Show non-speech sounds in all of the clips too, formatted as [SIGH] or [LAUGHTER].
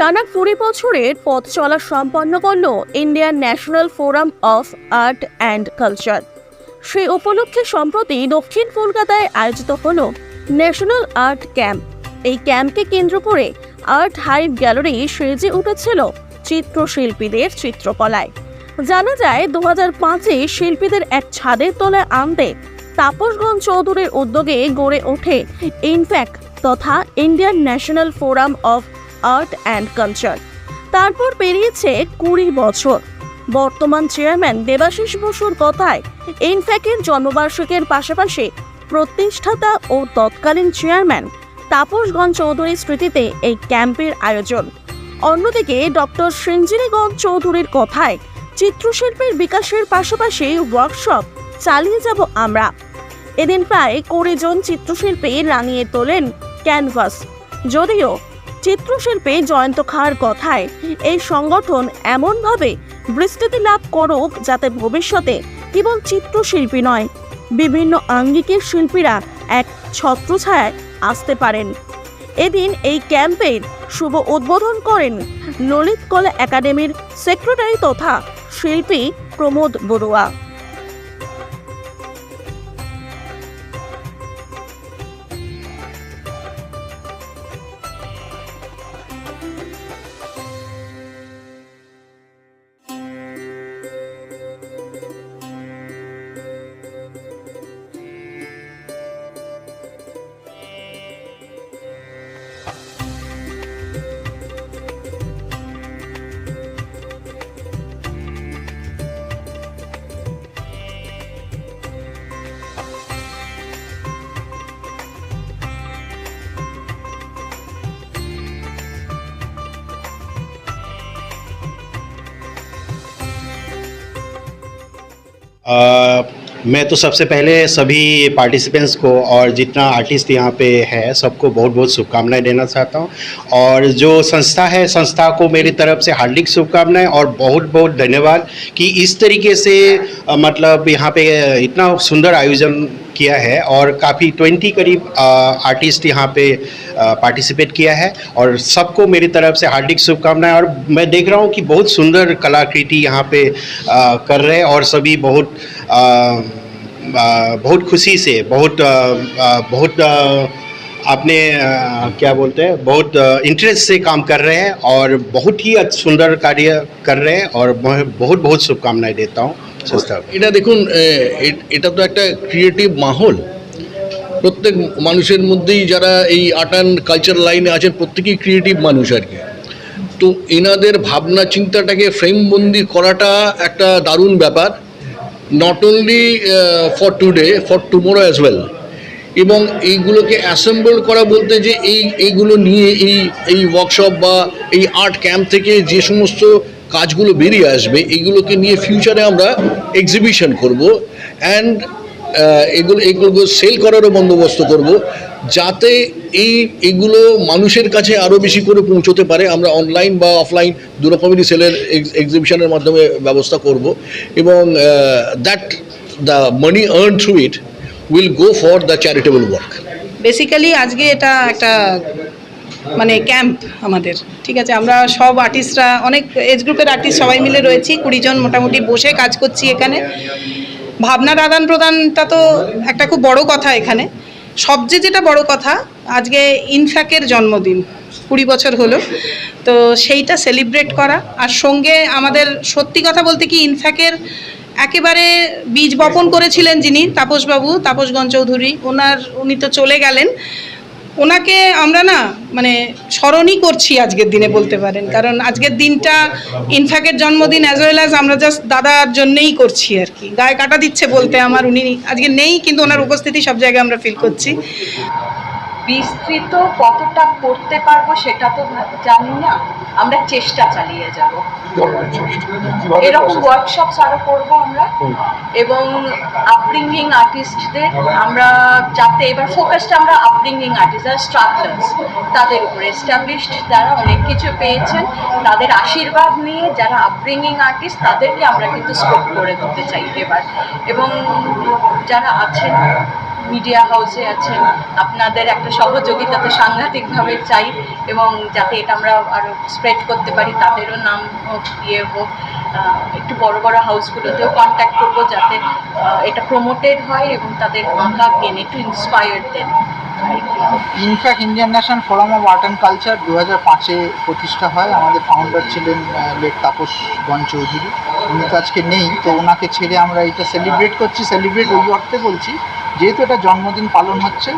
টানা কুড়ি বছরের পথ চলা সম্পন্ন করল Indian national forum of art and culture. সেই উপলক্ষে সম্প্রতি দক্ষিণ কলকাতায় আয়োজিত হল ন্যাশনাল আর্ট ক্যাম্প। এই ক্যাম্পকে কেন্দ্র করে আর্ট হাইভ গ্যালারি সেজে উঠেছিল চিত্রশিল্পীদের চিত্রকলায়। জানা যায় দু হাজার পাঁচে শিল্পীদের এক ছাদের তলায় আনতে তাপসগঞ্জ চৌধুরীর উদ্যোগে গড়ে ওঠে ইনফ্যাক্ট তথা Indian national forum of art and culture. তারপর পেরিয়েছে কুড়ি বছর। বর্তমান চেয়ারম্যান দেবাশিস বসুর কথায় ইনফ্যাকের জন্মবার্ষিকীর পাশাপাশি প্রতিষ্ঠাতা ও তৎকালীন চেয়ারম্যান তাপসগঞ্জ চৌধুরীর স্মৃতিতে এই ক্যাম্পের আয়োজন। অন্যদিকে ডক্টর সৃঞ্জিনীগঞ্জ চৌধুরীর কথায় চিত্রশিল্পের বিকাশের পাশাপাশি ওয়ার্কশপ চালিয়ে যাব আমরা। এদিন প্রায় কুড়ি জন চিত্রশিল্পী রাঙিয়ে তোলেন ক্যানভাস যদিও চিত্রশিল্পী জয়ন্ত খাঁর কথায়, এই সংগঠন এমনভাবে বিস্তৃতি লাভ করুক যাতে ভবিষ্যতে কেবল চিত্রশিল্পী নয়, বিভিন্ন আঙ্গিকের শিল্পীরা এক ছত্রছায়ায় আসতে পারেন। এদিন এই ক্যাম্পের শুভ উদ্বোধন করেন ললিত কলা একাডেমির সেক্রেটারি তথা শিল্পী প্রমোদ বড়ুয়া। अ, मैं तो सबसे पहले सभी पार्टिसिपेंट्स को और जितना आर्टिस्ट यहाँ पे है सबको बहुत बहुत शुभकामनाएँ देना चाहता हूँ। और जो संस्था है संस्था को मेरी तरफ़ से हार्दिक शुभकामनाएँ और बहुत बहुत धन्यवाद कि इस तरीके से मतलब यहाँ पे इतना सुंदर आयोजन किया है और काफ़ी ट्वेंटी करीब आर्टिस्ट यहाँ पे पार्टिसिपेट किया है और सबको मेरी तरफ़ से हार्दिक शुभकामनाएँ और मैं देख रहा हूँ कि बहुत सुंदर कलाकृति यहाँ पे अ, कर रहे हैं और सभी बहुत अ, अ, बहुत खुशी से बहुत अ, अ, बहुत अ, अपने अ, क्या बोलते हैं बहुत इंटरेस्ट से काम कर रहे हैं और बहुत ही सुंदर कार्य कर रहे हैं और बहुत बहुत शुभकामनाएँ देता हूँ। এটা দেখুন এটা তো একটা ক্রিয়েটিভ মাহল। প্রত্যেক মানুষের মধ্যেই যারা এই আর্ট অ্যান্ড কালচার লাইনে আছেন, প্রত্যেকেই ক্রিয়েটিভ মানুষ আর কি। তো এনাদের ভাবনা চিন্তাটাকে ফ্রেমবন্দি করাটা একটা দারুণ ব্যাপার। Not only for today for tomorrow as well এবং এইগুলোকে অ্যাসেম্বল করা বলতে যে এই, এইগুলো নিয়ে এই এই ওয়ার্কশপ বা এই আর্ট ক্যাম্প থেকে যে সমস্ত কাজগুলো বেরিয়ে আসবে এইগুলোকে নিয়ে ফিউচারে আমরা এক্সিবিশন করব অ্যান্ড এগুলো, এগুলোকে সেল করারও বন্দোবস্ত করব যাতে এই, এগুলো মানুষের কাছে আরও বেশি করে পৌঁছতে পারে। আমরা অনলাইন বা অফলাইন দু রকমেরই সেলের এক্সিবিশনের মাধ্যমে ব্যবস্থা করব এবং that the money earn through it will go for the charitable work basically আজকে এটা একটা মানে ক্যাম্প আমাদের, ঠিক আছে? আমরা সব আর্টিস্টরা অনেক এজ গ্রুপের আর্টিস্ট সবাই মিলে রয়েছি কুড়িজন মোটামুটি বসে কাজ করছি এখানে। ভাবনার আদান প্রদানটা তো একটা খুব বড় কথা এখানে। সবচেয়ে যেটা বড় কথা, আজকে ইনফ্যাকের জন্মদিন, কুড়ি বছর হলো। তো সেইটা সেলিব্রেট করা। আর সঙ্গে আমাদের সত্যি কথা বলতে কি, ইনফ্যাকের একেবারে বীজ বপন করেছিলেন যিনি, তাপসবাবু, তাপসগঞ্জ চৌধুরী। ওনার, উনি তো চলে গেলেন। ওনাকে আমরা না মানে স্মরণই করছি আজকের দিনে বলতে পারেন। কারণ আজকের দিনটা ইনফ্যাক্টের জন্মদিন অ্যাজ ওয়েল অ্যাজ আমরা জাস্ট দাদার জন্যেই করছি আর কি। গায়ে কাটা দিচ্ছে বলতে আমার, উনি আজকে নেই, কিন্তু ওনার উপস্থিতি সব জায়গায় আমরা ফিল করছি। বিস্তৃত কতটা করতে পারব সেটা তো জানি না। আমরা চেষ্টা চালিয়ে যাব। এরকম ওয়ার্কশপস আরও করব আমরা। এবং আপব্রিঙ্গিং আর্টিস্টদের আমরা যাতে এবার ফোকাসটা আমরা আপব্রিঙ্গিং আর্টিস্ট যারা স্ট্রাগলার্স তাদের উপরে এস্টাবলিশড যারা অনেক কিছু পেয়েছেন তাদের আশীর্বাদ নিয়ে যারা আপব্রিঙ্গিং আর্টিস্ট তাদেরকে আমরা কিন্তু স্কোপ করে দিতে চাই এবার। এবং যারা আছেন মিডিয়া হাউসে আছেন, আপনাদের একটা সহযোগিতা তো সাংঘাতিকভাবে চাই এবং যাতে এটা আমরা আরও স্প্রেড করতে পারি, তাদেরও নাম হোক ইয়ে হোক একটু বড় বড় হাউসগুলোতেও কন্ট্যাক্ট করব যাতে এটা প্রমোটেড হয় এবং তাদের আঁকা কেন একটু inspired then. In fact Indian national forum of art and culture দু হাজার পাঁচে প্রতিষ্ঠা হয়। আমাদের ফাউন্ডার ছিলেন লেট তাপস গণ চৌধুরী। উনি তো আজকে নেই, তো ওনাকে ছেড়ে আমরা এটা সেলিব্রেট করছি। সেলিব্রেট ওই অর্থে বলছি যেহেতু এটা জন্মদিন পালন হচ্ছে,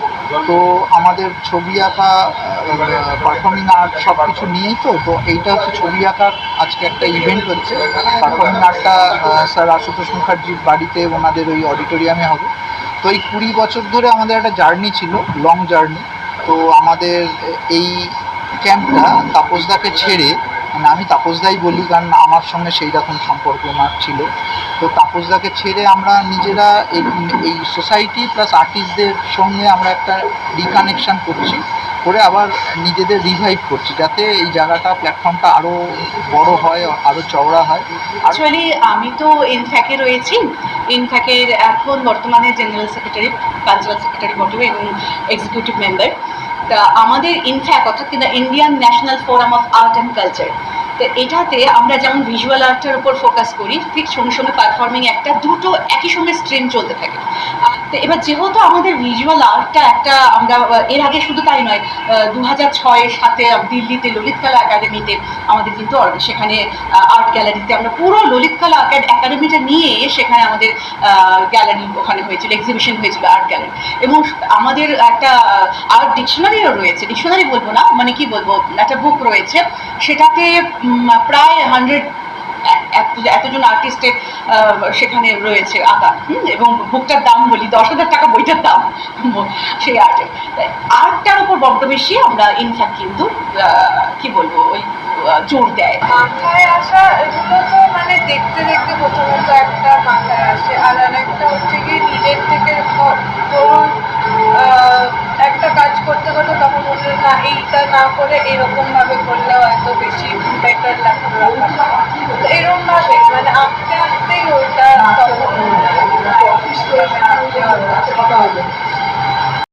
তো আমাদের ছবি আঁকা পারফর্মিং আর্ট সব কিছু নিয়েই তো তো এইটা হচ্ছে ছবি আঁকার আজকে একটা ইভেন্ট হচ্ছে। পারফর্মিং আর্টটা স্যার আশুতোষ মুখার্জির বাড়িতে ওনাদের ওই অডিটোরিয়ামে হবে। তো এই কুড়ি বছর ধরে আমাদের একটা জার্নি ছিল লং জার্নি তো আমাদের এই ক্যাম্পটা তাপসদাকে ছেড়ে মানে আমি তাপসদাই বলি, কারণ আমার সঙ্গে সেই রকম সম্পর্ক ওনার ছিল। তো তাপসদাকে ছেড়ে আমরা নিজেরা এই এই সোসাইটি প্লাস আর্টিস্টদের সঙ্গে আমরা একটা রিকানেকশন করছি, করে আবার নিজেদের রিভাইভ করছি, যাতে এই জায়গাটা প্ল্যাটফর্মটা আরও বড় হয় আরও চওড়া হয়। অ্যাকচুয়ালি আমি তো ইনফ্যাকে রয়েছি। ইনফ্যাকের এখন বর্তমানে জেনারেল সেক্রেটারি কালচারাল সেক্রেটারি বটে, এবং এক্সিকিউটিভ মেম্বার আমাদের ইনফ্যাক অর্থাৎ কিন্তু Indian national forum of art and culture তো এটাতে আমরা যেমন ভিজুয়াল আর্টের উপর ফোকাস করি, ঠিক সঙ্গে সঙ্গে পারফর্মিং একটা দুটো একই সঙ্গে স্ট্রিম চলতে থাকে। তো এবার যেহেতু আমাদের ভিজুয়াল আর্টটা একটা, আমরা, এর আগে শুধু তাই নয় দু হাজার ছয় সাতে দিল্লিতে ললিতকলা একাডেমিতে আমাদের কিন্তু সেখানে আর্ট গ্যালারিতে আমরা পুরো ললিতকলা একাডেমিটা নিয়ে সেখানে আমাদের গ্যালারি ওখানে হয়েছিল এক্সিবিশন হয়েছিল আর্ট গ্যালারি এবং আমাদের একটা আর্ট ডিকশনারিও রয়েছে। ডিকশনারি বলব না মানে কি বলব? একটা বুক রয়েছে। সেটাতে প্রায় হান্ড্রেড এতজন আর্টিস্টের সেখানে রয়েছে আঁকা। এবং বুকটার দাম বলি, দশ হাজার টাকা বইটার দাম [LAUGHS] সেই আর্টের আর্টটার উপর বড্ড বেশি আমরা ইনফ্যাক্ট কিন্তু কি বলব, ওই জোর দেয়। মাথায় আসা এগুলো তো মানে দেখতে দেখতে প্রথমত একটা মাথায় আসে। আর একটা হচ্ছে কি নিজের থেকে একটা কাজ করতে করতে তখন মনে না, এইটা না করে এরকম পাওয়া